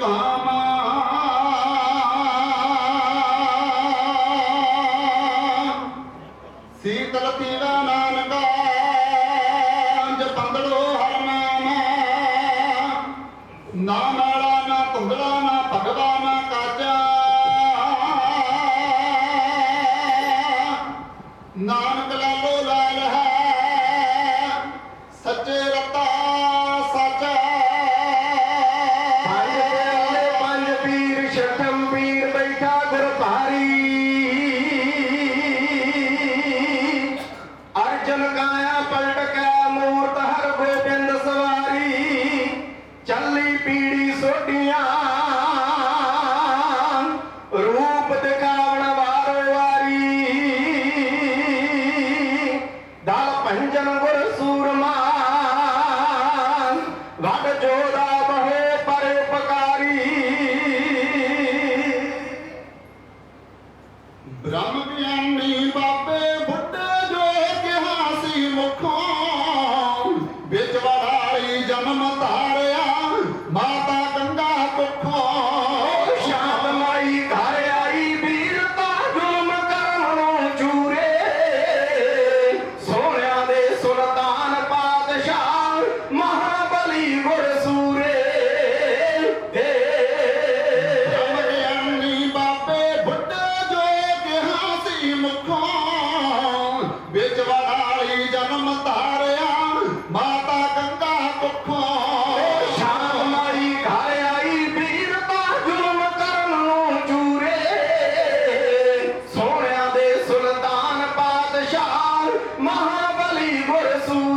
ਕਾਮ। ਸੀਤਲ মহাবালী বরসুল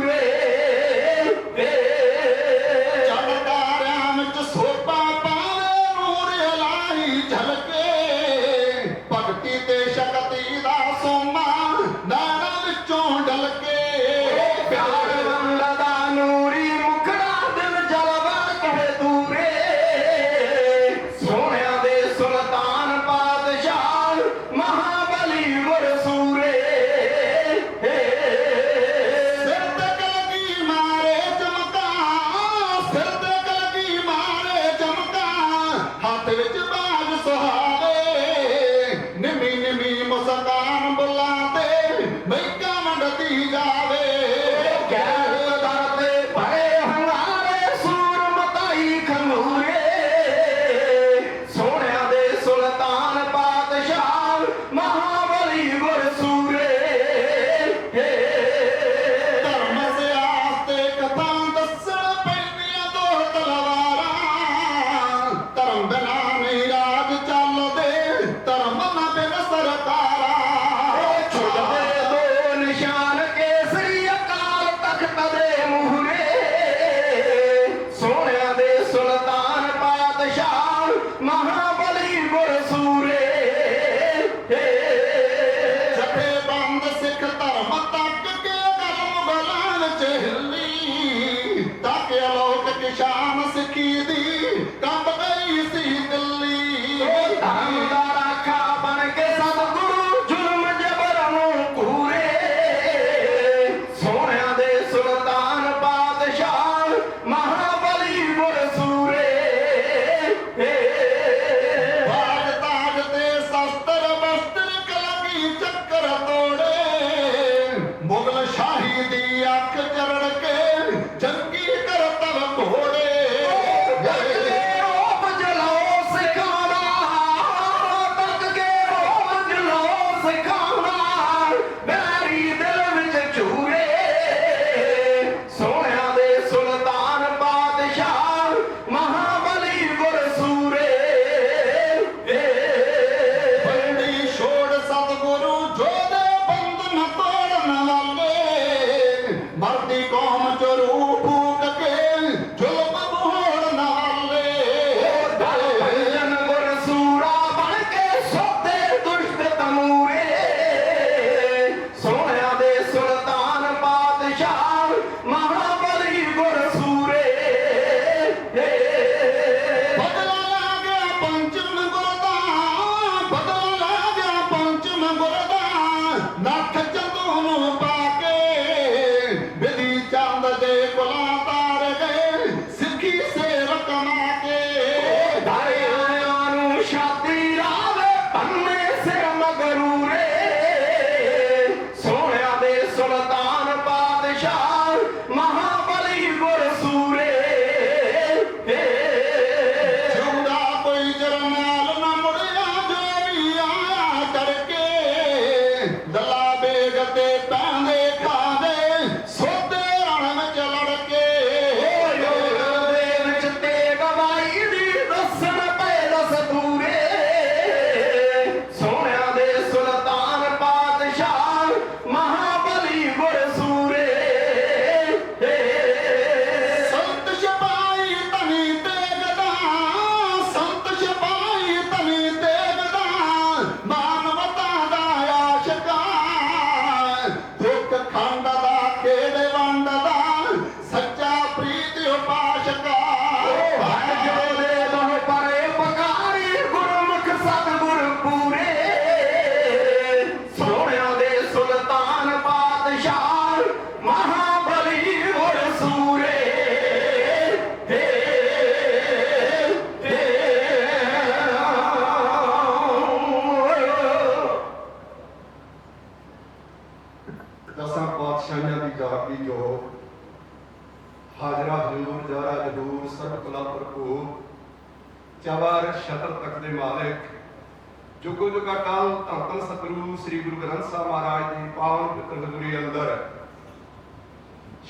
ਸ੍ਰੀ ਗੁਰੂ ਗ੍ਰੰਥ ਸਾਹਿਬ ਮਹਾਰਾਜ ਦੀ ਪਾਵਨ ਪਵਿੱਤਰ ਅੰਦਰ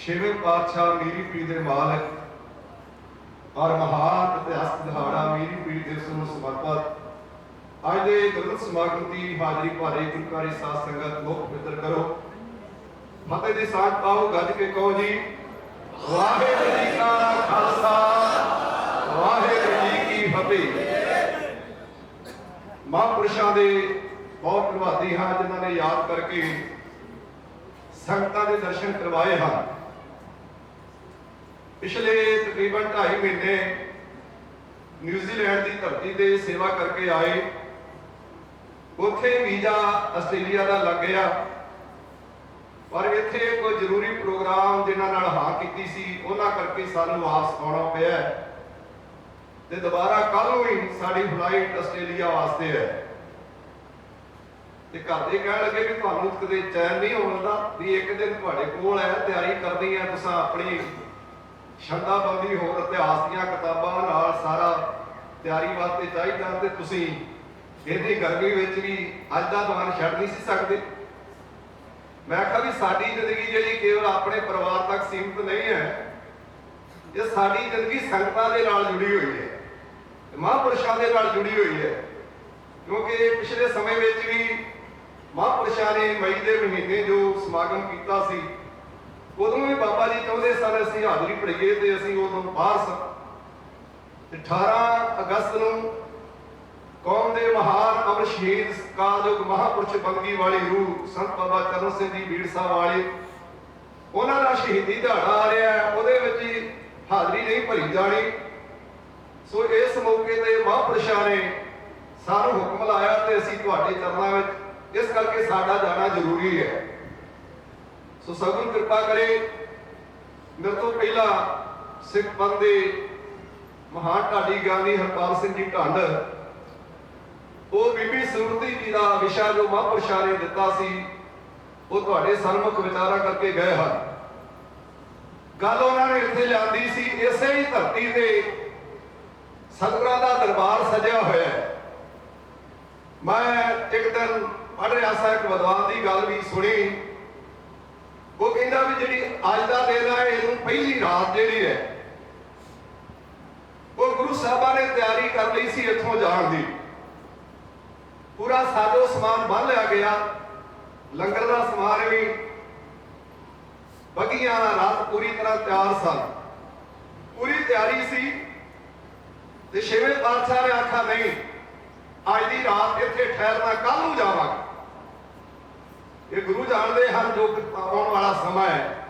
ਛੇਵੇਂ ਪਾਤਸ਼ਾਹ ਮੀਰੀ ਪੀਰ ਦੇ ਮਾਲਕ ਔਰ ਮਹਾਨ ਇਤਿਹਾਸ ਦਿਹਾੜਾ ਮੀਰੀ ਪੀਰ ਦਿਵਸ ਨੂੰ ਸਮਰਪਿਤ ਅੱਜ ਦੇ ਗ੍ਰੰਥ ਸਮਾਗਮ ਦੀ ਹਾਜ਼ਰੀ ਭਾਰੇ ਗੁਰਕਾਰੀ ਸਾਧ ਸੰਗਤ ਮੁਖ ਪਵਿੱਤਰ ਕਰੋ। ਫਤਿਹ ਦੀ ਸਾਂਝ ਪਾਓ, ਗੱਜ ਕੇ ਕਹੋ ਜੀ, ਵਾਹਿਗੁਰੂ ਜੀ ਕਾ ਖਾਲਸਾ, ਵਾਹਿਗੁਰੂ ਜੀ ਕੀ ਫਤਿਹ। ਮਹਾਂਪੁਰਸ਼ਾਂ ਦੇ ਬਹੁਤ ਪ੍ਰਭਾਤੀ ਹਾਂ ਜਿਨ੍ਹਾਂ ਨੇ ਯਾਦ ਕਰਕੇ ਸੰਗਤਾਂ ਦੇ ਦਰਸ਼ਨ ਕਰਵਾਏ ਹਨ। ਪਿਛਲੇ ਤਕਰੀਬਨ 2.5 ਮਹੀਨੇ ਨਿਊਜ਼ੀਲੈਂਡ ਦੀ ਧਰਤੀ ਤੇ ਸੇਵਾ ਕਰਕੇ ਆਏ। ਉੱਥੇ ਵੀਜ਼ਾ ਆਸਟ੍ਰੇਲੀਆ ਦਾ ਲੱਗ ਗਿਆ। ਪਰ ਇੱਥੇ ਕੋਈ ਜ਼ਰੂਰੀ ਪ੍ਰੋਗਰਾਮ ਜਿਨ੍ਹਾਂ ਨਾਲ ਹਾਂ ਕੀਤੀ ਸੀ, ਉਹਨਾਂ ਕਰਕੇ ਸਾਨੂੰ ਵਾਪਸ ਆਉਣਾ ਪਿਆ ਤੇ ਦੁਬਾਰਾ ਕੱਲ ਨੂੰ ਹੀ ਸਾਡੀ ਫਲਾਈਟ ਆਸਟ੍ਰੇਲੀਆ ਵਾਸਤੇ ਹੈ। ਤੇ ਘਰ ਦੇ ਕਹਿਣ ਲੱਗੇ ਵੀ ਤੁਹਾਨੂੰ ਕਦੇ ਚੈਨ ਨਹੀਂ ਆਉਂਦਾ ਵੀ ਇੱਕ ਦਿਨ ਤੁਹਾਡੇ ਕੋਲ ਹੈ ਤਿਆਰੀ ਕਰਨੀ ਹੈ ਤੁਸੀਂ ਆਪਣੀ ਸ਼ੰਦਾਬੰਦੀ ਹੋਰ ਇਤਿਹਾਸ ਦੀਆਂ ਕਿਤਾਬਾਂ ਨਾਲ ਸਾਰਾ ਤਿਆਰੀ ਵਾਸਤੇ ਚਾਹੀਦਾ ਤੇ ਤੁਸੀਂ ਇਹਦੀ ਗਰਮੀ ਵਿੱਚ ਵੀ ਅੱਜ ਦਾ ਦੌਰਾਨ ਛੱਡ ਨਹੀਂ ਸੀ ਸਕਦੇ। ਮੈਂ ਕਿਹਾ ਵੀ ਸਾਡੀ ਜ਼ਿੰਦਗੀ ਜਿਹੜੀ ਕੇਵਲ ਆਪਣੇ ਪਰਿਵਾਰ ਤੱਕ ਸੀਮਿਤ ਨਹੀਂ ਹੈ, ਇਹ ਸਾਡੀ ਜ਼ਿੰਦਗੀ ਸੰਗਤਾਂ ਦੇ ਨਾਲ ਜੁੜੀ ਹੋਈ ਹੈ, ਮਹਾਂਪੁਰਸ਼ਾਂ ਦੇ ਨਾਲ ਜੁੜੀ ਹੋਈ ਹੈ। ਕਿਉਂਕਿ ਪਿਛਲੇ ਸਮੇਂ ਵਿੱਚ ਵੀ ਮਹਾਂਪੁਰਸ਼ਾਂ ਨੇ ਮਈ ਦੇ ਮਹੀਨੇ ਜੋ ਸਮਾਗਮ ਕੀਤਾ ਸੀ, ਉਦੋਂ ਵੀ ਬਾਬਾ ਜੀ ਚਾਹੁੰਦੇ ਸਨ, ਅਸੀਂ ਹਾਜ਼ਰੀ ਭਰੀਏ ਤੇ ਅਸੀਂ ਉਦੋਂ ਬਾਹਰ ਸਾਂ ਤੇ 18 ਅਗਸਤ ਨੂੰ ਕੌਮ ਦੇ ਮਹਾਨ ਅਮਰ ਸ਼ਹੀਦ ਕਾਲਯੁਗ ਮਹਾਪੁਰਸ਼ ਬੰਦਗੀ ਵਾਲੀ ਰੂਹ ਸੰਤ ਬਾਬਾ ਚਰਨ ਸਿੰਘ ਜੀ ਬੀੜ ਸਾਹਿਬ ਵਾਲੇ, ਉਹਨਾਂ ਦਾ ਸ਼ਹੀਦੀ ਦਿਹਾੜਾ ਆ ਰਿਹਾ ਉਹਦੇ ਵਿੱਚ ਹੀ ਹਾਜ਼ਰੀ ਨਹੀਂ ਭਰੀ ਜਾਣੀ। ਸੋ ਇਸ ਮੌਕੇ ਤੇ ਮਹਾਂਪੁਰਸ਼ਾਂ ਨੇ ਸਾਨੂੰ ਹੁਕਮ ਲਾਇਆ ਤੇ ਅਸੀਂ ਤੁਹਾਡੇ ਚਰਨਾਂ ਵਿੱਚ ਇਸ ਕਰਕੇ ਸਾਡਾ ਜਾਣਾ ਜ਼ਰੂਰੀ ਹੈ। ਸੋ ਸਭਨ ਕਿਰਪਾ ਕਰੇ, ਮੇਰੇ ਤੋਂ ਪਹਿਲਾਂ ਸਿੱਖ ਪੰਥ ਦੇ ਮਹਾਨ ਢਾਡੀ ਗਿਆਨੀ ਹਰਪਾਲ ਸਿੰਘ ਜੀ ਢੰਡ, ਉਹ ਬੀਬੀ ਸੁਰਤੀ ਜੀ ਦਾ ਵਿਸ਼ਾ ਜੋ ਮਹਾਂਪੁਰਸ਼ਾਂ ਨੇ ਦਿੱਤਾ ਸੀ, ਉਹ ਤੁਹਾਡੇ ਸਨਮੁਖ ਵਿਚਾਰਾ ਕਰਕੇ ਗਏ ਹਨ। ਗੱਲ ਉਹਨਾਂ ਨੇ ਇੱਥੇ ਲਿਆਂਦੀ ਸੀ, ਇਸੇ ਹੀ ਧਰਤੀ ਤੇ ਸਤਿਗੁਰਾਂ ਦਾ ਦਰਬਾਰ ਸਜਿਆ ਹੋਇਆ ਹੈ। ਮੈਂ ਇੱਕ ਦਿਨ ਪੜ੍ਹ ਰਿਹਾ ਸਾਂ ਇੱਕ ਵਿਦਵਾਨ ਦੀ ਗੱਲ ਵੀ ਸੁਣੀ। ਉਹ ਕਹਿੰਦਾ ਵੀ ਜਿਹੜੀ ਅੱਜ ਦਾ ਦਿਨ ਹੈ ਇਹਨੂੰ ਪਹਿਲੀ ਰਾਤ ਜਿਹੜੀ ਹੈ, ਉਹ ਗੁਰੂ ਸਾਹਿਬਾਂ ਨੇ ਤਿਆਰੀ ਕਰ ਲਈ ਸੀ ਇੱਥੋਂ ਜਾਣ ਦੀ। ਪੂਰਾ ਸਾਜੋ ਸਮਾਨ ਬੰਨ ਲਿਆ ਗਿਆ। ਲੰਗਰ ਦਾ ਸਮਾਨ ਵੀ, ਬਗੀਆਂ ਰਾਤ ਪੂਰੀ ਤਰ੍ਹਾਂ ਤਿਆਰ ਸਨ। ਪੂਰੀ ਤਿਆਰੀ ਸੀ ਤੇ ਛੇਵੇਂ ਪਾਤਸ਼ਾਹ ਨੇ ਆਖਿਆ, ਨਹੀਂ, ਅੱਜ ਦੀ ਰਾਤ ਇੱਥੇ ਠਹਿਰਨਾ ਕੱਲ ਨੂੰ ਜਾਵਾਂਗੇ। ਇਹ ਗੁਰੂ ਜਾਣਦੇ ਹਨ ਜੋ ਆਉਣ ਵਾਲਾ ਸਮਾਂ ਹੈ,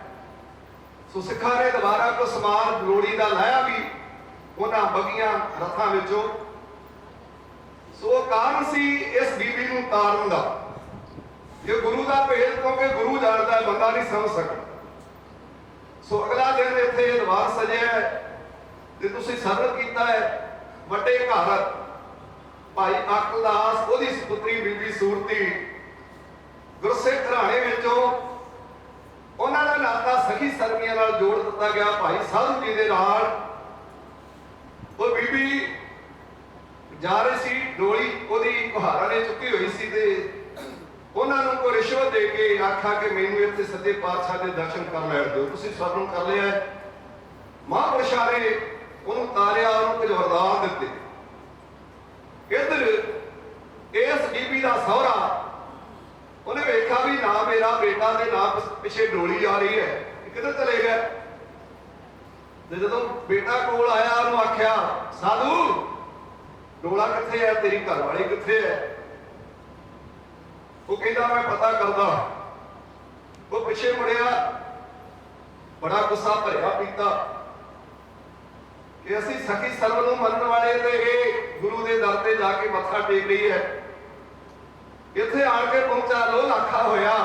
ਸੋ ਸਿੱਖਾਂ ਨੇ ਦੁਬਾਰਾ ਕੋ ਸਮਾਨ ਲੋੜੀ ਦਾ ਲਾਇਆ ਵੀ ਉਹਨਾਂ ਬਗੀਆਂ ਰਥਾਂ ਵਿੱਚੋਂ। ਸੋ ਕਾਰਨ ਸੀ ਇਸ ਬੀਬੀ ਨੂੰ ਤਾਰਨ ਦਾ। ਇਹ ਗੁਰੂ ਦਾ ਭੇਦ ਕਿਉਂਕਿ ਗੁਰੂ ਜਾਣਦਾ ਹੈ, ਬੰਦਾ ਨਹੀਂ ਸਮਝ ਸਕਦਾ। ਸੋ ਅਗਲਾ ਦਿਨ ਇੱਥੇ ਦਰਬਾਰ ਸਜਿਆ ਤੇ ਤੁਸੀਂ ਸਰਵ ਕੀਤਾ ਹੈ। ਵੱਡੇ ਘਰ, ਭਾਈ ਅਕਲਦਾਸ, ਉਹਦੀ ਸੁਪੁੱਤਰੀ ਬੀਬੀ ਸੂਰਤੀ ਗੁਰਸਿੱਖ ਘਰਾਣੇ ਵਿੱਚੋਂ ਉਹਨਾਂ ਦਾ ਨਾਤਾ ਸਖੀ ਸਰਮੀਆਂ ਨਾਲ ਜੋੜ ਦਿੱਤਾ ਗਿਆ ਭਾਈ ਸਾਧੂ ਜੀ ਦੇ ਨਾਲ। ਉਹ ਬੀਬੀ ਜਾ ਰਹੀ ਸੀ, ਡੋਲੀ ਉਹਦੀ ਕੁਹਾਰਾ ਨੇ ਚੁੱਕੀ ਹੋਈ ਸੀ ਤੇ ਉਹਨਾਂ ਨੂੰ ਕੋਈ ਰਿਸ਼ਵਤ ਦੇ ਕੇ ਆਖਾ ਕਿ ਮੈਨੂੰ ਇੱਥੇ ਸੱਜੇ ਪਾਤਸ਼ਾਹ ਦੇ ਦਰਸ਼ਨ ਕਰ ਲੈਣ ਦਿਓ ਤੁਸੀਂ ਸਭ ਕਰ ਲਿਆ ਮਹਾਂਪੁਰਸ਼ਾਂ ਨੇ ਉਹਨੂੰ ਤਾਰਿਆ, ਉਹਨੂੰ ਕੁਝ ਵਰਦਾਨ ਦਿੱਤੇ। ਇੱਧਰ ਇਸ ਬੀਬੀ ਦਾ ਸਹੁਰਾ ਉਹਨੇ ਵੇਖਿਆ ਵੀ ਨਾ ਮੇਰਾ ਬੇਟਾ ਤੇ ਨਾ ਪਿੱਛੇ ਡੋਲੀ ਆ ਰਹੀ ਹੈ। ਇਹ ਕਿੱਧਰ ਚਲੇ ਗਿਆ? ਤੇ ਜਦੋਂ ਬੇਟਾ ਕੋਲ ਆਇਆ, ਉਹਨੂੰ ਆਖਿਆ, ਸਾਧੂ, ਡੋਲਾ ਕਿੱਥੇ ਹੈ? ਤੇਰੀ ਘਰ ਵਾਲੀ ਕਿੱਥੇ ਹੈ? ਉਹ ਕਹਿੰਦਾ, ਮੈਂ ਪਤਾ ਕਰਦਾ। ਉਹ ਪਿੱਛੇ ਮੁੜਿਆ, ਬੜਾ ਗੁੱਸਾ ਭਰਿਆ ਪੀਤਾ ਕਿ ਅਸੀਂ ਸਖੀ ਸਰਵ ਨੂੰ ਮੰਨਣ ਵਾਲੇ ਤੇ ਇਹ ਗੁਰੂ ਦੇ ਦਰ ਤੇ ਜਾ ਕੇ ਮੱਥਾ ਟੇਕ ਰਹੀ ਹੈ। ਇੱਥੇ ਆਣ ਕੇ ਪਹੁੰਚਾ ਲੋ ਲੱਖਾ ਹੋਇਆ।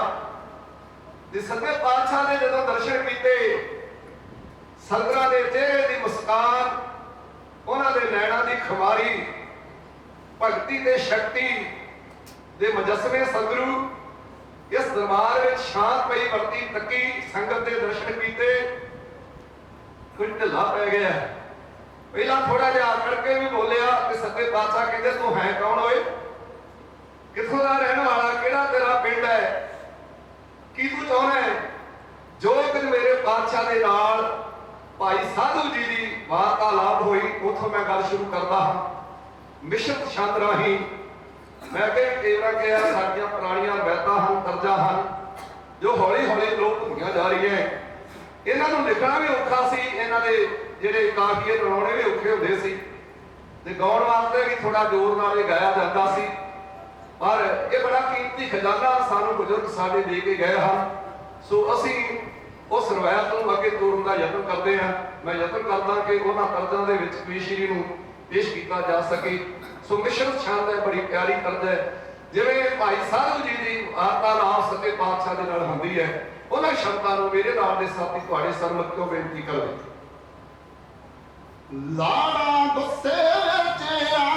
ਤੇ ਸੱਚੇ ਪਾਤਸ਼ਾਹ ਨੇ ਜਦੋਂ ਦਰਸ਼ਨ ਕੀਤੇ ਸੰਗਰਾਂ ਦੇ ਚਿਹਰੇ ਦੀ ਮੁਸਕਾਨ, ਉਹਨਾਂ ਦੇ ਨੈਣਾਂ ਦੀ ਖੁਮਾਰੀ, ਭਗਤੀ ਤੇ ਸ਼ਕਤੀ ਦੇ ਮੁਜੱਸਮੇ ਸਤਿਗੁਰੂ, ਇਸ ਦਰਬਾਰ ਵਿੱਚ ਸ਼ਾਂਤ ਪਈ ਵਰਤੀ ਤੱਕੀ ਸੰਗਤ ਦੇ ਦਰਸ਼ਨ ਕੀਤੇ ਕੁਝ ਢਿੱਲਾ ਪੈ ਗਿਆ। ਪਹਿਲਾਂ ਥੋੜਾ ਜਿਹਾ ਆਕੜ ਕੇ ਵੀ ਬੋਲਿਆ ਕਿ ਪਾਤਸ਼ਾਹ ਕਹਿੰਦੇ, ਤੂੰ ਹੈ ਕੌਣ ਓਏ? ਕਿੱਥੋਂ ਦਾ ਰਹਿਣ ਵਾਲਾ, ਕਿਹੜਾ ਤੇਰਾ ਪਿੰਡ ਹੈ? ਕੀ ਤੂੰ ਚਾਹੁੰਦਾ ਹੈ? ਜੋ ਕੁਝ ਮੇਰੇ ਪਾਤਸ਼ਾਹ ਦੇ ਨਾਲ ਭਾਈ ਸਾਧੂ ਜੀ ਦੀ ਵਾਰਤਾਲਾਪ ਹੋਈ, ਉਥੋਂ ਮੈਂ ਗੱਲ ਸ਼ੁਰੂ ਕਰਦਾ ਹਾਂ। ਮਿਸ਼ਰਤ ਛੰਦ ਰਾਹੀਂ ਮੈਂ ਕਿ ਕੇਵਰਾ ਕਿਹਾ, ਸਾਡੀਆਂ ਪੁਰਾਣੀਆਂ ਰਵਾਇਤਾਂ ਹਨ ਤਰਜਾ ਹਨ, ਜੋ ਹੌਲੀ ਹੌਲੀ ਲੋਪ ਹੁੰਦੀਆਂ ਜਾ ਰਹੀਆਂ ਇਹਨਾਂ ਨੂੰ ਲਿਖਣਾ ਵੀ ਔਖਾ ਸੀ, ਇਹਨਾਂ ਦੇ ਜਿਹੜੇ ਕਾਫੀਏ ਬਣਾਉਣੇ ਵੀ ਔਖੇ ਹੁੰਦੇ ਸੀ। ਤੇ ਗਾਉਣ ਵਾਸਤੇ ਵੀ ਥੋੜਾ ਜ਼ੋਰ ਨਾਲ ਇਹ ਗਾਇਆ ਜਾਂਦਾ ਸੀ। ਪਰ ਇਹ ਬੜਾ ਕੀਮਤੀ ਖਜ਼ਾਨਾ ਸਾਨੂੰ ਬਜ਼ੁਰਗ ਸਾਡੇ ਦੇ ਕੇ ਗਏ ਹਨ। ਸੋ ਅਸੀਂ ਉਸ ਰਵਾਇਤ ਨੂੰ ਅੱਗੇ ਤੋਰਨ ਦਾ ਯਤਨ ਕਰਦੇ ਹਾਂ। ਮੈਂ ਯਤਨ ਕਰਦਾ ਕਿ ਉਹਨਾਂ ਤਰਜ਼ਾਂ ਦੇ ਵਿੱਚ ਪੇਸ਼ੀਰੀ ਨੂੰ ਪੇਸ਼ ਕੀਤਾ ਜਾ ਸਕੇ। ਸੋ ਮਿਸ਼ਰਤ ਛੰਦ ਹੈ ਬੜੀ ਪਿਆਰੀ ਤਰਜ਼ ਹੈ। ਜਿਵੇਂ ਭਾਈ ਸਾਧੂ ਜੀ ਦੀ ਵਾਰਤਾਲਾਪ ਸੱਚੇ ਪਾਤਸ਼ਾਹ ਦੇ ਨਾਲ ਹੁੰਦੀ ਹੈ, ਉਹਨਾਂ ਸ਼ਬਦਾਂ ਨੂੰ ਮੇਰੇ ਨਾਲ ਦੇ ਸਾਥੀ ਤੁਹਾਡੇ ਸਰਮਤ ਤੋਂ ਬੇਨਤੀ ਕਰਦੇ ਲਾੜਾ ਗੁੱਸੇ ਵਿੱਚ ਆ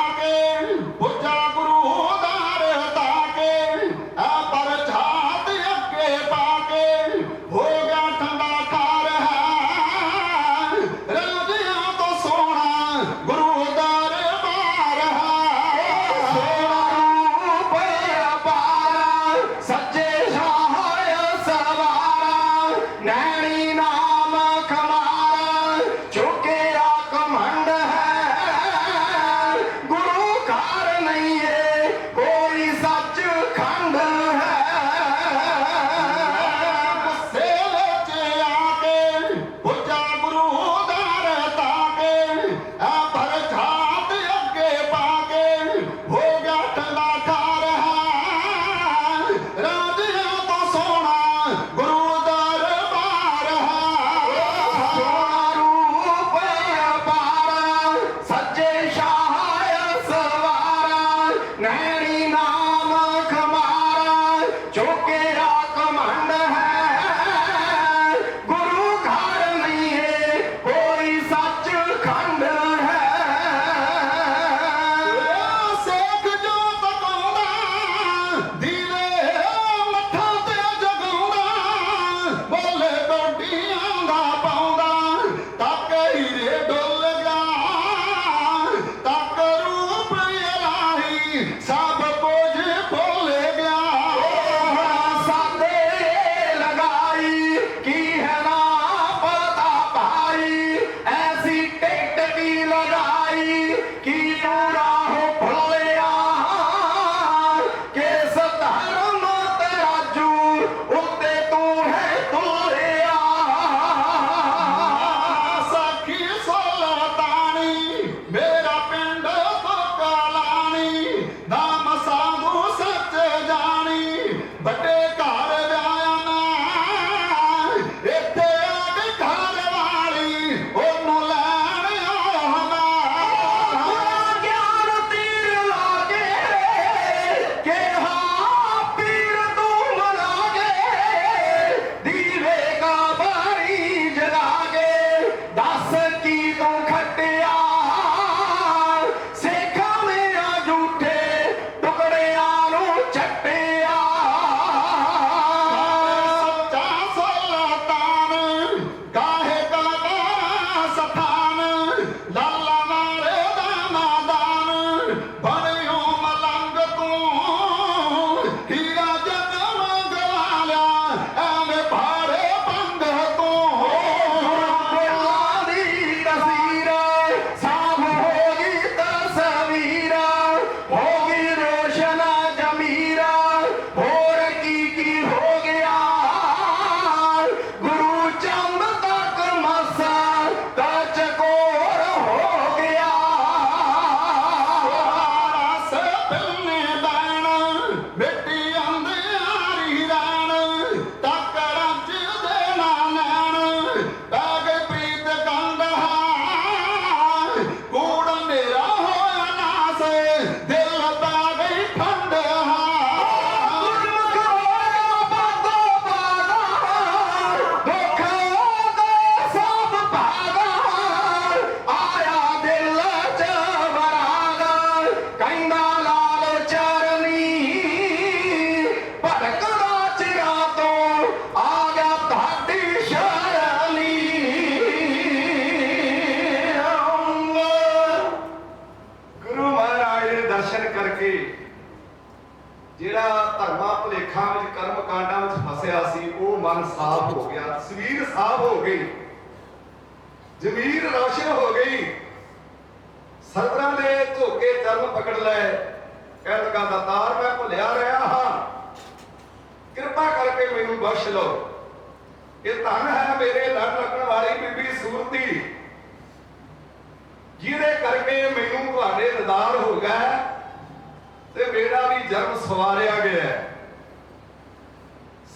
ਸਵਾਰਿਆ ਗਿਆ ਹੈ।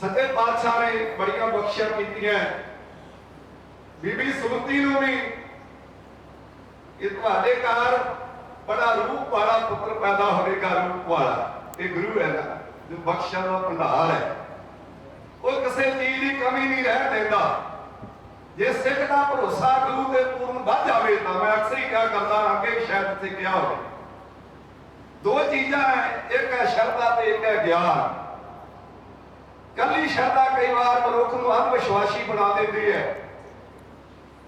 ਸੱਚੇ ਪਾਤਸ਼ਾਹ ਨੇ ਬੜੀਆਂ ਬਖਸ਼ਿਸ਼ਾਂ ਕੀਤੀਆਂ ਬੀਬੀ ਸੁਰਤੀ ਨੂੰ ਵੀ ਇਹ ਤੁਹਾਡੇ ਘਰ ਬੜਾ ਰੂਪ ਵਾਲਾ ਪੁੱਤਰ ਪੈਦਾ ਹੋਵੇਗਾ, ਰੂਪ ਵਾਲਾ। ਇਹ ਗੁਰੂ ਹੈ ਨਾ, ਜੋ ਬਖਸ਼ਾਂ ਦਾ ਭੰਡਾਰ ਹੈ। ਉਹ ਕਿਸੇ ਚੀਜ਼ ਦੀ ਕਮੀ ਨਹੀਂ ਰਹਿਣ ਦਿੰਦਾ। ਜੇ ਸਿੱਖ ਦਾ ਭਰੋਸਾ ਗੁਰੂ ਤੇ ਪੂਰਨ ਵੱਧ ਜਾਵੇ ਤਾਂ ਮੈਂ ਅਕਸਰ ਹੀ ਕਿਹਾ ਕਰਦਾ ਅੱਗੇ ਸ਼ਾਇਦ ਇੱਥੇ ਕਿਹਾ ਹੋਵੇ। ਦੋ ਚੀਜ਼ਾਂ ਹੈ ਇੱਕ ਹੈ ਸ਼ਰਧਾ ਤੇ ਇੱਕ ਹੈ ਗਿਆਨ। ਕੱਲੀ ਸ਼ਰਧਾ ਕਈ ਵਾਰ ਮਨੁੱਖ ਨੂੰ ਅੰਧ ਵਿਸ਼ਵਾਸੀ ਬਣਾ ਦਿੰਦੀ ਹੈ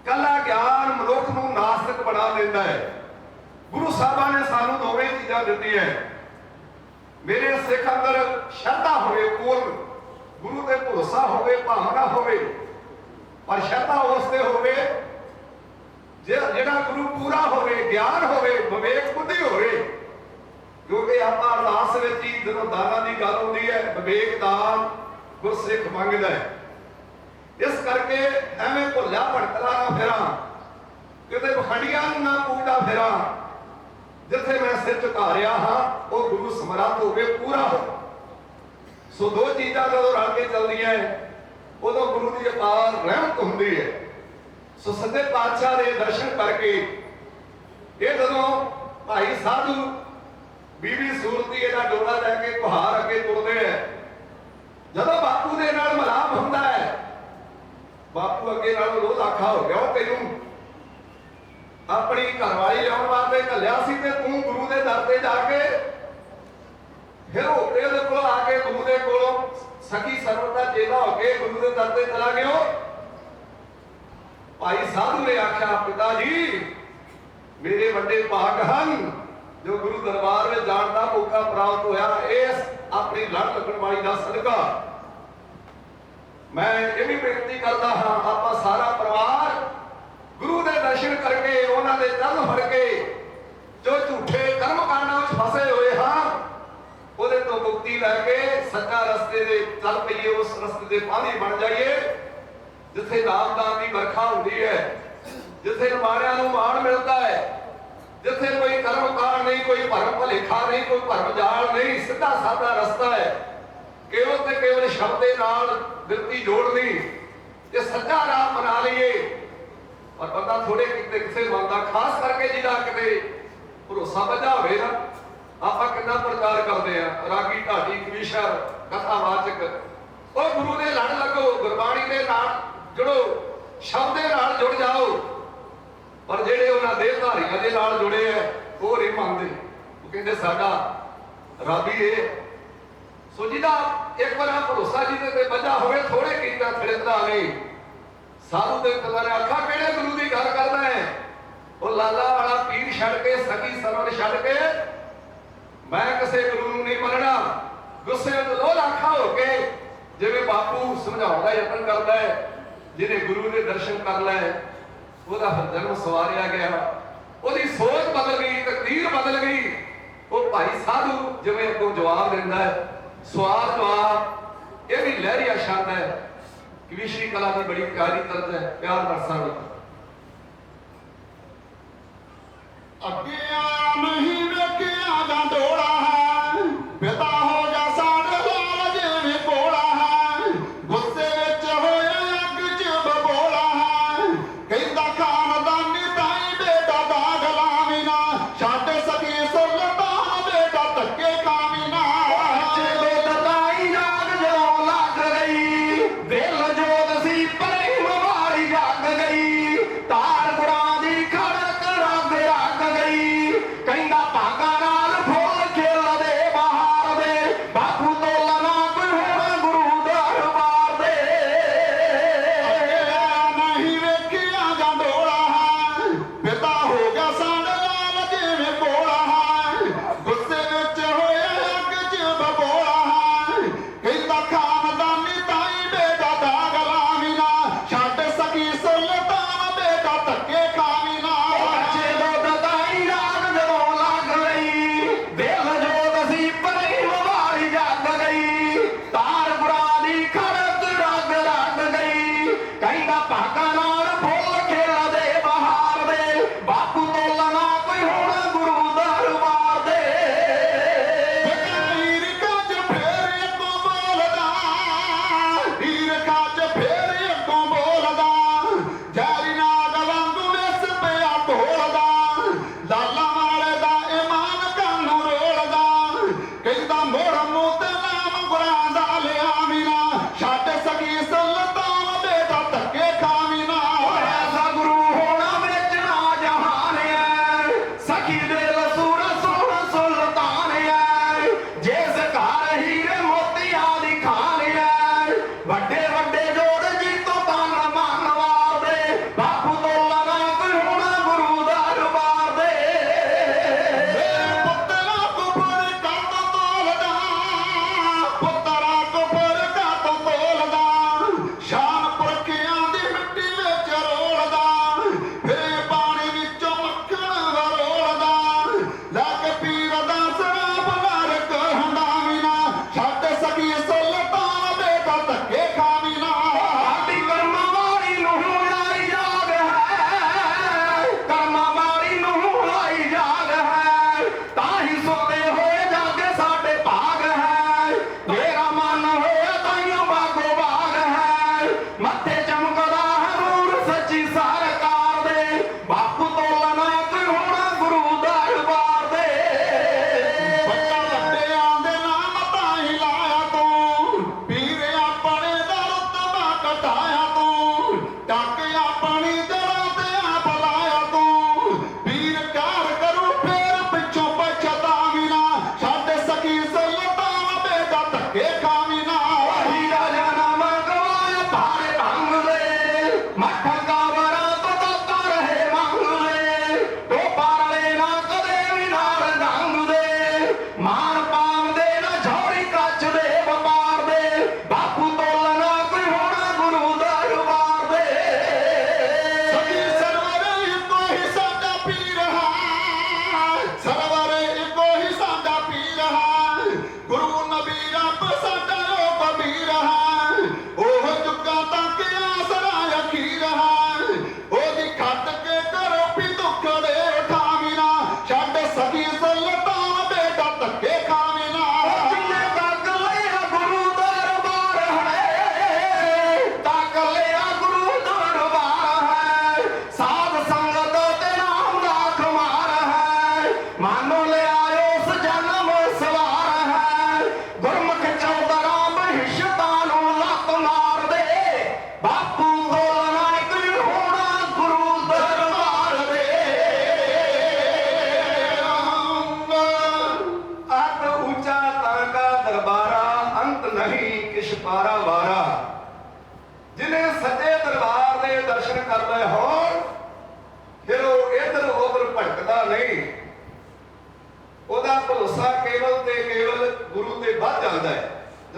ਕੱਲਾ ਗਿਆਨ ਮਨੁੱਖ ਨੂੰ ਨਾਸਤਿਕ ਬਣਾ ਦਿੰਦਾ ਹੈ ਗੁਰੂ ਸਾਹਿਬਾਂ ਨੇ ਸਾਨੂੰ ਦੋਵੇਂ ਚੀਜ਼ਾਂ ਦਿੱਤੀਆਂ ਮੇਰੇ ਸਿੱਖ ਅੰਦਰ ਸ਼ਰਧਾ ਹੋਵੇ, ਕੋਲ ਗੁਰੂ ਤੇ ਭਰੋਸਾ ਹੋਵੇ, ਭਾਵਨਾ ਹੋਵੇ, ਪਰ ਸ਼ਰਧਾ ਉਸ ਤੇ ਹੋਵੇ ਜਿਹੜਾ ਗੁਰੂ ਪੂਰਾ ਹੋਵੇ, ਗਿਆਨ ਹੋਵੇ, ਵਿਵੇਕ ਬੁੱਧੀ ਹੋਵੇ। ਕਿਉਂਕਿ ਆਪਾਂ ਅਰਦਾਸ ਵਿੱਚ ਹੀ ਜਦੋਂ ਦਾਨਾਂ ਦੀ ਗੱਲ ਹੁੰਦੀ ਹੈ ਵਿਵੇਕਦਾਨ ਗੁਰਸਿੱਖ ਮੰਗਦਾ ਹੈ। ਇਸ ਕਰਕੇ ਐਵੇਂ ਭੁੱਲਾ ਭਟਕਦਾ ਨਾ ਫਿਰਾਂ, ਕਿਤੇ ਪਖੰਡੀਆਂ ਨੂੰ ਨਾ ਪੂਜਦਾ ਫਿਰਾਂ। ਜਿੱਥੇ ਮੈਂ ਸਿਰ ਝੁਕਾ ਰਿਹਾ ਹਾਂ, ਉਹ ਗੁਰੂ ਸਮਰੱਥ ਹੋਵੇ, ਪੂਰਾ ਹੋ। ਸੋ ਦੋ ਚੀਜ਼ਾਂ ਜਦੋਂ ਰਲ ਕੇ ਚੱਲਦੀਆਂ ਉਦੋਂ ਗੁਰੂ ਦੀ ਅਪਾਰ ਰਹਿਮਤ ਹੁੰਦੀ ਹੈ। ਸੋ ਸੱਚੇ ਪਾਤਸ਼ਾਹ ਦੇ ਦਰਸ਼ਨ ਕਰਕੇ ਇਹ ਜਦੋਂ ਭਾਈ ਸਾਧੂ ਬੀਬੀ ਸੂਰਤੀ ਇਹਦਾ ਡੋਲਾ ਲੈ ਕੇ ਕੁਹਾਰ ਅੱਗੇ ਤੁਰਦੇ ਹੈ ਜਦੋਂ ਬਾਪੂ ਦੇ ਨਾਲ ਮਲਾਪ ਹੁੰਦਾ ਹੈ, ਬਾਪੂ ਅੱਗੇ ਨਾਲੋਂ ਰੋਜ਼ ਆਖਾ ਹੋ ਗਿਆ, ਉਹ ਤੈਨੂੰ ਆਪਣੀ ਘਰਵਾਲੀ ਲਿਆਉਣ ਵਾਸਤੇ ਘੱਲਿਆ ਸੀ ਤੇ ਤੂੰ ਗੁਰੂ ਦੇ ਦਰ ਤੇ ਜਾ ਕੇ ਫਿਰ ਉਹ ਉਹਦੇ ਕੋਲ ਆ ਕੇ ਗੁਰੂ ਦੇ ਕੋਲੋਂ ਸਖੀ ਸਰਵਰ ਦਾ ਚੇਲਾ ਹੋ ਕੇ ਗੁਰੂ ਦੇ ਦਰ ਤੇ ਚਲਾ ਗਿਓ ਭਾਈ ਸਾਧੂ ਨੇ ਆਖਿਆ, ਪਿਤਾ ਜੀ, ਮੇਰੇ ਵੱਡੇ ਭਾਗ ਹਨ। ਜੋ ਗੁਰੂ ਦਰਬਾਰ ਵਿੱਚ ਜਾਣ ਦਾ ਮੌਕਾ ਪ੍ਰਾਪਤ ਹੋਇਆ, ਇਸ ਆਪਣੀ ਲੜ ਲੱਗਣ ਵਾਲੀ ਦਾ ਸਦਕਾ। ਮੈਂ ਇਹ ਵੀ ਬੇਨਤੀ ਕਰਦਾ ਹਾਂ, ਆਪਾਂ ਸਾਰਾ ਪਰਿਵਾਰ ਗੁਰੂ ਦੇ ਦਰਸ਼ਨ ਕਰਕੇ, ਉਹਨਾਂ ਦੇ ਚਰਨ ਫੜ ਕੇ, ਜੋ ਝੂਠੇ ਕਰਮ ਕਾਂਡਾਂ ਵਿੱਚ ਫਸੇ ਹੋਏ ਹਾਂ, ਉਹਦੇ ਤੋਂ ਮੁਕਤੀ ਲੈ ਕੇ ਸੱਚਾ ਰਸਤੇ ਦੇ ਚੱਲ ਪਈਏ, ਉਸ ਰਸਤੇ ਦੇ ਪਾਣੀ ਬਣ ਜਾਈਏ, ਜਿੱਥੇ ਨਾਮਦਾਨ ਦੀ ਵਰਖਾ ਹੁੰਦੀ ਹੈ, ਜਿੱਥੇ ਮਾਰਿਆਂ ਨੂੰ ਮਾਣ ਮਿਲਦਾ ਹੈ ਜਿੱਥੇ ਕੋਈ ਕਰਮ ਨਹੀਂ, ਕੋਈ ਭਰਮ ਭਲੇਖਾ ਨਹੀਂ, ਕੋਈ ਭਰਮ ਜਾਲ ਨਹੀਂ, ਸਿੱਧਾ ਸਾਦਾ ਰਸਤਾ ਹੈ। ਕੇਵਲ ਤੇ ਕੇਵਲ ਸ਼ਬਦ ਨਾਲ ਬਿਰਤੀ ਜੋੜਨੀ ਤੇ ਸੱਚਾ ਰਾਹ ਬਣਾ ਲਈਏ, ਪਰ ਬੰਦਾ ਥੋੜੇ ਕਿਤੇ ਕਿਸੇ ਮੰਨਦਾ ਖਾਸ ਕਰਕੇ ਜਿਹਦਾ ਕਿਤੇ ਭਰੋਸਾ ਬੱਝਾ ਹੋਵੇ ਨਾ, ਆਪਾਂ ਕਿੰਨਾ ਪ੍ਰਚਾਰ ਕਰਦੇ ਆ ਰਾਗੀ, ਢਾਡੀ ਕਵੀਸ਼ਰ ਕਥਾਵਾਚਕ। ਉਹ ਗੁਰੂ ਦੇ ਲੜ ਲੱਗੋ, ਗੁਰਬਾਣੀ ਦੇ ਨਾਲ ਜੁੜੋ, ਸ਼ਬਦ ਦੇ ਨਾਲ ਜੁੜ ਜਾਓ। ਪਰ ਜਿਹੜੇ ਉਹਨਾਂ ਦੇ ਦੇ ਨਾਲ ਜੁੜੇ ਆ ਉਹ ਨਹੀਂ ਮੰਨਦੇ। ਉਹ ਕਹਿੰਦੇ, ਸਾਡਾ ਰਾਬੀ ਇਹ ਸੋ ਜਿਹਦਾ ਇੱਕ ਵਾਰ ਭਰੋਸਾ ਜਿਹਦੇ ਤੇ ਬੱਝਾ ਹੋਵੇ ਥੋੜੇ ਕੀਤਾ ਥੜਦਾ ਨਹੀਂ ਸਾਧੂ ਦੇ ਕਲਾ ਨੇ ਆਖਾ ਕਿਹੜੇ ਗੁਰੂ ਦੀ ਗੱਲ ਕਰਦਾ ਹੈ ਉਹ ਲਾਲਾ ਵਾਲਾ ਪੀਰ ਛੱਡ ਕੇ, ਸਕੀ ਸਰਵਰ ਛੱਡ ਕੇ, ਮੈਂ ਕਿਸੇ ਗੁਰੂ ਨੂੰ ਨਹੀਂ ਮੰਨਣਾ। ਗੁੱਸੇ ਵਿੱਚ ਲੋਹ ਆਖਾ ਹੋ ਕੇ ਜਿਵੇਂ ਬਾਪੂ ਸਮਝਾਉਣ ਦਾ ਯਤਨ ਕਰਦਾ ਹੈ ਜਿਹਨੇ ਗੁਰੂ ਦੇ ਦਰਸ਼ਨ ਕਰ ਲਏ। ਉਹਦਾ ਜਨਮ ਸਵਾਰਿਆ ਗਿਆ। ਉਹਦੀ ਸੋਚ ਬਦਲ ਗਈ, ਤਕਦੀਰ ਬਦਲ ਗਈ। ਉਹ ਭਾਈ ਸਾਧੂ ਜਿਵੇਂ ਅੱਗੋਂ ਜਵਾਬ ਦਿੰਦਾ ਹੈ, ਸਵਾਦ ਜਵਾਬ ਇਹ ਵੀ ਲਹਿਰੀਆ ਸ਼ਬਦ ਹੈ ਕਿ ਵਿਸ਼ਰੀ ਕਲਾ ਦੀ ਬੜੀ ਪਿਆਰੀ ਤਰਜ਼ ਹੈ, ਪਿਆਰ ਨਾਲ ਸੁਣੋ ਅੱਗੇ ਆ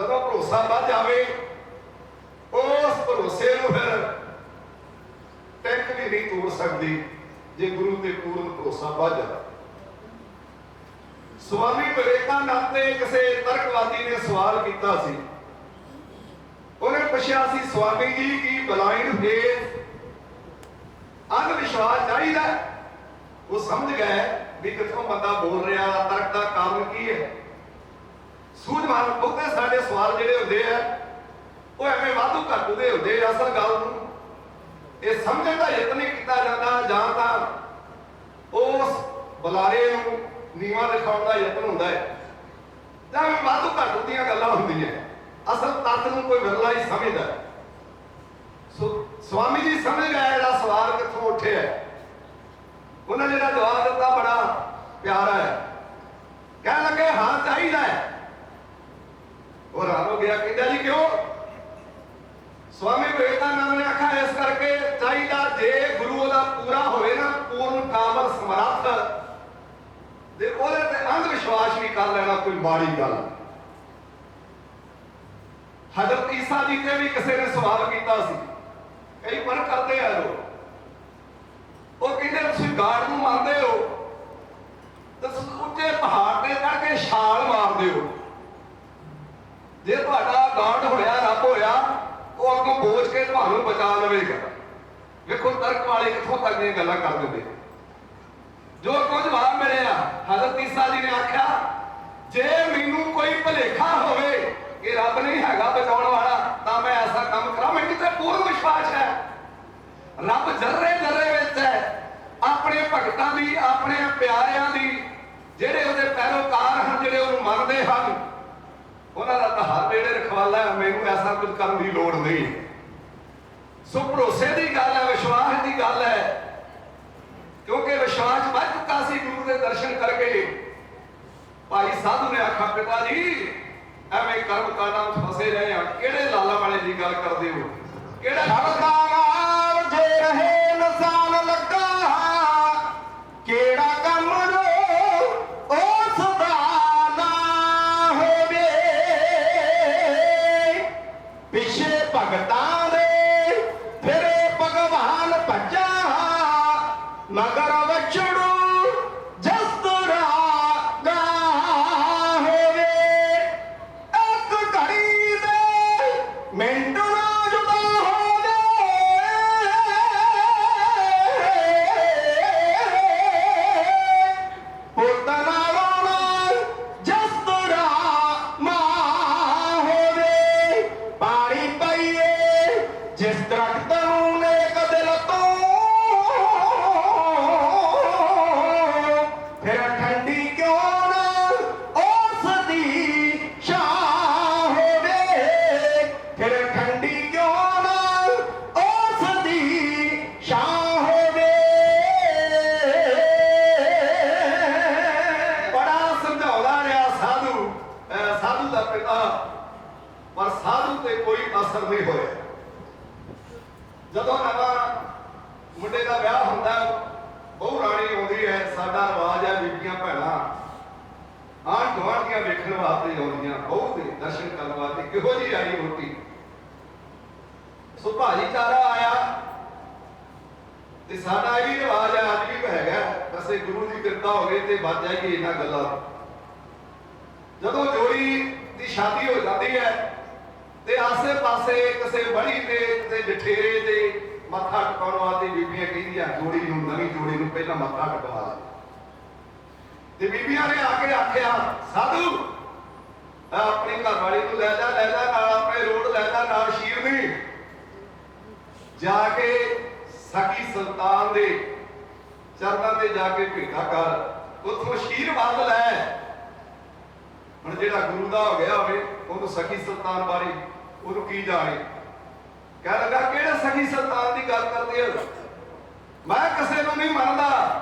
ਜਦੋਂ ਭਰੋਸਾ ਵੱਧ ਜਾਵੇ, ਉਸ ਭਰੋਸੇ ਨੂੰ ਫਿਰ ਟੈਂਕ ਵੀ ਨਹੀਂ ਤੋੜ ਸਕਦੀ ਜੇ ਗੁਰੂ ਤੇ ਪੂਰਨ ਭਰੋਸਾ ਵੱਧ ਜਾਵੇ। ਸਵਾਮੀ ਵਿਵੇਕਾਨੰਦ ਨੇ ਕਿਸੇ ਤਰਕਵਾਦੀ ਨੇ ਸਵਾਲ ਕੀਤਾ ਸੀ। ਉਹਨੇ ਪੁੱਛਿਆ ਸੀ, ਸਵਾਮੀ ਜੀ, ਕੀ ਬਲਾਈਂਡ ਫੇਥ ਅੰਧ ਵਿਸ਼ਵਾਸ ਚਾਹੀਦਾ? ਉਹ ਸਮਝ ਗਏ ਵੀ ਕਿਥੋਂ ਬੰਦਾ ਬੋਲ ਰਿਹਾ, ਤਰਕ ਦਾ ਕਾਰਨ ਕੀ ਹੈ? ਸੂਝਵਾਨ ਬਹੁਤੇ ਸਾਡੇ ਸਵਾਲ ਜਿਹੜੇ ਹੁੰਦੇ ਆ, ਉਹ ਐਵੇਂ ਵਾਧੂ ਘਾਟੂ ਹੁੰਦੇ ਆ ਅਸਲ ਗੱਲ ਨੂੰ। ਇਹ ਸਮਝਣ ਦਾ ਯਤਨ ਕੀਤਾ ਜਾਂਦਾ ਜਾਂ ਤਾਂ ਉਸ ਬੁਲਾਰੇ ਨੂੰ ਨੀਵਾ ਦਿਖਾਉਣ ਦਾ ਯਤਨ ਹੁੰਦਾ ਹੈ। ਜਾਂ ਵਾਧੂ ਘਾਟੂ ਦੀਆਂ ਗੱਲਾਂ ਹੁੰਦੀਆਂ ਅਸਲ ਤੱਤ ਨੂੰ ਕੋਈ ਵਿਰਲਾ ਹੀ ਸਮਝਦਾ ਸੋ ਸਵਾਮੀ ਜੀ ਸਮਝ ਗਏ ਇਹਦਾ ਸਵਾਲ ਕਿੱਥੋਂ ਉੱਠਿਆ ਹੈ। ਉਹਨਾਂ ਜਿਹੜਾ ਜਵਾਬ ਦਿੱਤਾ, ਬੜਾ ਪਿਆਰਾ ਹੈ ਕਹਿਣ ਲੱਗੇ ਹਾਂ ਚਾਹੀਦਾ ਹੈ ਉਹ ਹੋ ਗਿਆ, ਕਹਿੰਦਾ ਜੀ ਕਿਉਂ? ਸਵਾਮੀ ਵਿਵੇਕਾਨੰਦ ਨੇ ਆਖਿਆ, ਇਸ ਕਰਕੇ ਚਾਹੀਦਾ ਜੇ ਗੁਰੂ ਦਾ ਪੂਰਾ ਹੋਵੇ ਨਾ, ਪੂਰਨ ਕਾਮਲ ਸਮਰੱਥ, ਤੇ ਉਹਦੇ ਤੇ ਅੰਧ ਵਿਸ਼ਵਾਸ ਵੀ ਕਰ ਲੈਣਾ ਕੋਈ ਮਾੜੀ ਗੱਲ। ਹਜ਼ਰਤ ਈਸਾ ਜੀ ਤੇ ਵੀ ਕਿਸੇ ਨੇ ਸਵਾਲ ਕੀਤਾ ਸੀ। ਕਈ ਪਰ ਕਰਦੇ ਆ ਲੋਕ। ਉਹ ਕਹਿੰਦੇ, ਤੁਸੀਂ ਗਾਡ ਨੂੰ ਮੰਨਦੇ ਹੋ? ਤੇ ਉੱਚੇ ਪਹਾੜ ਤੇ ਚੜ ਕੇ ਛਾਲ ਮਾਰਦੇ ਹੋ। ਜੇ ਤੁਹਾਡਾ ਗਾਡ ਹੋਇਆ, ਰੱਬ ਹੋਇਆ, ਉਹ ਅੱਗੋਂ ਬੋਝ ਕੇ ਤੁਹਾਨੂੰ ਬਚਾ ਲਵੇਗਾ। ਵੇਖੋ, ਤਰਕ ਵਾਲੇ ਕਿੱਥੋਂ ਤੱਕ ਦੀਆਂ ਗੱਲਾਂ ਕਰ ਦਿੰਦੇ ਜੋ ਕੁਝ ਜਵਾਬ ਮਿਲਿਆ, ਹਜ਼ਰਤ ਈਸਾ ਜੀ ਨੇ ਆਖਿਆ, ਜੇ ਮੈਨੂੰ ਕੋਈ ਭਲੇਖਾ ਹੋਵੇ ਕਿ ਰੱਬ ਨਹੀਂ ਹੈਗਾ ਬਚਾਉਣ ਵਾਲਾ, ਤਾਂ ਮੈਂ ਐਸਾ ਕੰਮ ਕਰਾਂ, ਮੈਨੂੰ ਤੇ ਪੂਰਨ ਵਿਸ਼ਵਾਸ ਹੈ। ਰੱਬ ਜਰਰੇ ਜਰਰੇ ਵਿੱਚ ਹੈ। ਆਪਣੇ ਭਗਤਾਂ ਦੀ, ਆਪਣੇ ਪਿਆਰਿਆਂ ਦੀ, ਜਿਹੜੇ ਉਹਦੇ ਪੈਰੋਕਾਰ ਹਨ, ਜਿਹੜੇ ਉਹਨੂੰ ਮੰਨਦੇ ਹਨ ਉਹਨਾਂ ਦਾ ਤਾਂ ਹਰ ਵੇਲੇ ਰਖਵਾਲਾ ਹੈ, ਮੈਨੂੰ ਐਸਾ ਕੁਝ ਕਰਨ ਦੀ ਲੋੜ ਨਹੀਂ। ਸੋ ਭਰੋਸੇ ਦੀ ਗੱਲ ਹੈ, ਵਿਸ਼ਵਾਸ ਦੀ ਗੱਲ ਹੈ। ਕਿਉਂਕਿ ਵਿਸ਼ਵਾਸ ਵੱਧ ਚੁੱਕਾ ਸੀ ਗੁਰੂ ਦੇ ਦਰਸ਼ਨ ਕਰਕੇ। ਭਾਈ ਸਾਧੂ ਨੇ ਆਖਿਆ, ਪਿਤਾ ਜੀ, ਐਵੇਂ ਕਰਮ ਕਾਂਡਾਂ ਵਿੱਚ ਫਸੇ ਰਹੇ ਆ। ਕਿਹੜੇ ਲਾਲਾ ਵਾਲੇ ਦੀ ਗੱਲ ਕਰਦੇ ਹੋ? ਕਿਹੜਾ ਸ਼ਬਦਾਂ ਨਾਲ ਜੇ ਰਹੇ ਨਿਸ਼ਾਨ ਕਿਹੋ ਜਿਹੀ ਆਈ ਰੋਟੀ ਸੋ ਭਾਜੀ ਆਇਆ ਤੇ ਸਾਡਾ ਇਹ ਵੀ ਰਿਵਾਜ ਹੈ ਅੱਜ ਵੀ ਹੈਗਾ ਵੈਸੇ ਗੁਰੂ ਦੀ ਕਿਰਪਾ ਹੋਵੇ ਤੇ ਬਚ ਜਾਈਏ ਇਹਨਾਂ ਗੱਲਾਂ ਜਦੋਂ ਜੋੜੀ ਦੀ ਸ਼ਾਦੀ ਹੋ ਜਾਂਦੀ ਹੈ ਤੇ ਆਸੇ-ਪਾਸੇ ਕਿਸੇ ਬੜੀ ਤੇ ਕਿਸੇ ਜਠੇਰੇ ਤੇ ਮੱਥਾ ਟਿਕਾਉਣ ਵਾਸਤੇ ਬੀਬੀਆਂ ਕਹਿੰਦੀਆਂ, ਜੋੜੀ ਨੂੰ, ਨਵੀਂ ਜੋੜੀ ਨੂੰ ਪਹਿਲਾਂ ਮੱਥਾ ਟਿਕਵਾ। ਲੈ ਤੇ ਬੀਬੀਆਂ ਨੇ ਆ ਕੇ ਆਖਿਆ, ਸਾਧੂ ਆਹ ਆਪਣੀ ਘਰ ਵਾਲੀ ਨੂੰ ਲੈ ਜਾ ਲੈ ਜਾ ਨਾਲ ਆਪਣੇ ਰੋਡ, ਲੈ ਜਾ ਨਾਲ ਸ਼ੀਰਨੀ ਜਾ ਕੇ ਸਖੀ ਸੰਤਾਨ ਦੇ ਚਰਨਾਂ ਤੇ ਜਾ ਕੇ ਭੇਟਾ ਕਰ। ਉਥੋਂ ਆਸ਼ੀਰਵਾਦ ਲੈ। ਹੁਣ ਜਿਹੜਾ ਗੁਰੂ ਦਾ ਹੋ ਗਿਆ ਹੋਵੇ, ਉਹਨੂੰ ਸਖੀ ਸੁਲਤਾਨ ਬਾਰੇ ਉਹਨੂੰ ਕੀ ਜਾਣੇ? ਕਹਿ ਲੱਗਾ, ਕਿਹੜੇ ਸਖੀ ਸੰਤਾਨ ਦੀ ਗੱਲ ਕਰਦੇ ਹੋ? ਮੈਂ ਕਿਸੇ ਨੂੰ ਨਹੀਂ ਮੰਨਦਾ।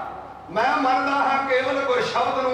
ਮੈਂ ਮੰਨਦਾ ਹਾਂ ਕੇਵਲ ਕੋਈ ਸ਼ਬਦ ਨੂੰ।